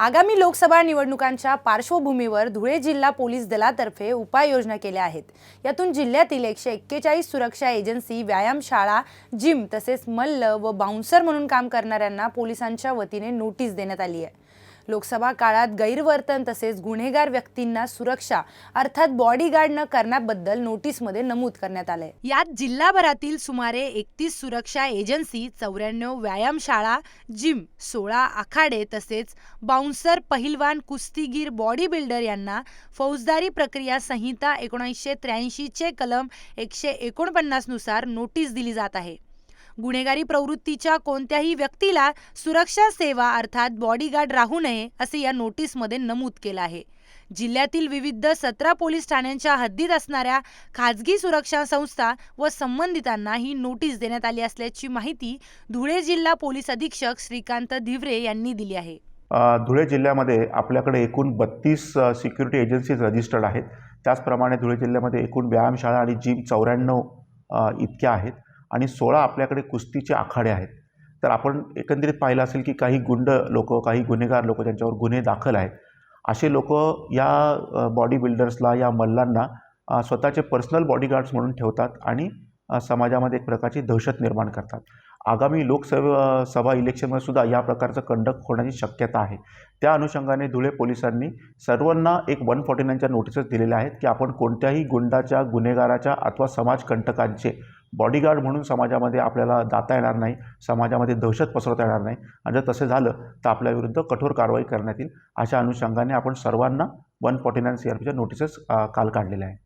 आगामी लोकसभा निवडणुकांच्या पार्श्वभूमीवर धुळे जिल्हा पोलीस दलातर्फे उपाययोजना केल्या आहेत. यातून जिल्ह्यातील एकशे एक्केचाळीस सुरक्षा एजन्सी व्यायामशाळा जिम तसेच मल्ल व बाउन्सर म्हणून काम करणाऱ्यांना पोलिसांच्या वतीने नोटीस देण्यात आली आहे. लोकसभा काळात गैरवर्तन तसेच गुन्हेगार व्यक्तींना सुरक्षा अर्थात बॉडीगार्ड न करण्याबद्दल नोटीसमध्ये नमूद करण्यात आले यात जिल्हाभरातील सुमारे एकतीस सुरक्षा एजन्सी चौऱ्याण्णव व्यायामशाळा जिम सोळा आखाडे तसेच बाउन्सर पहिलवान कुस्तीगीर बॉडी बिल्डर यांना फौजदारी प्रक्रिया संहिता एकोणीसशे त्र्याऐंशीचे कलम एकशे एकोणपन्नासनुसार नोटीस दिली जात आहे. गुन्हेगारी प्रवृत्तीच्या कोणत्याही व्यक्तीला सुरक्षा सेवा अर्थात बॉडीगार्ड राहू नये असे या नोटीसमध्ये नमूद केलं आहे. जिल्ह्यातील विविध सतरा पोलीस ठाण्यांच्या हद्दीत असणाऱ्या खाजगी सुरक्षा संस्था व संबंधितांना ही नोटीस देण्यात आली असल्याची माहिती धुळे जिल्हा पोलीस अधीक्षक श्रीकांत धिवरे यांनी दिली आहे. धुळे जिल्ह्यामध्ये आपल्याकडे एकूण बत्तीस सिक्युरिटी एजन्सीज रजिस्टर्ड आहेत. त्याचप्रमाणे धुळे जिल्ह्यामध्ये एकूण व्यायामशाळा आणि जिम चौऱ्याण्णव इतक्या आहेत. आणि सोळा आपल्याकडे कुस्तीचे आखाडे आहेत. तर आपण एकंदरीत पाहिलं असेल की काही गुंड लोक काही गुन्हेगार लोक ज्यांच्यावर गुन्हे दाखल आहेत. असे लोक या बॉडी बिल्डर्सला या मल्लांना स्वतःचे पर्सनल बॉडीगार्ड्स म्हणून ठेवतात आणि समाजामध्ये एक प्रकारची दहशत निर्माण करतात. आगामी लोकसभा सभा इलेक्शनमध्ये सुद्धा या प्रकारचं कंडक्ट होण्याची शक्यता आहे. त्या अनुषंगाने धुळे पोलिसांनी सर्वांना एक वन फॉर्टी नाईनच्या नोटिसेस दिलेल्या आहेत की आपण कोणत्याही गुंडाच्या गुन्हेगाराच्या अथवा समाजकंटकांचे बॉडीगार्ड म्हणून समाजामध्ये आपल्याला जाता येणार नाही समाजामध्ये दहशत पसरवता येणार नाही. आणि जर तसे झालं तर आपल्याविरुद्ध कठोर कारवाई करण्यात येईल. अशा अनुषंगाने आपण सर्वांना one forty nine C R पीच्या नोटिसेस काल काढलेल्या आहे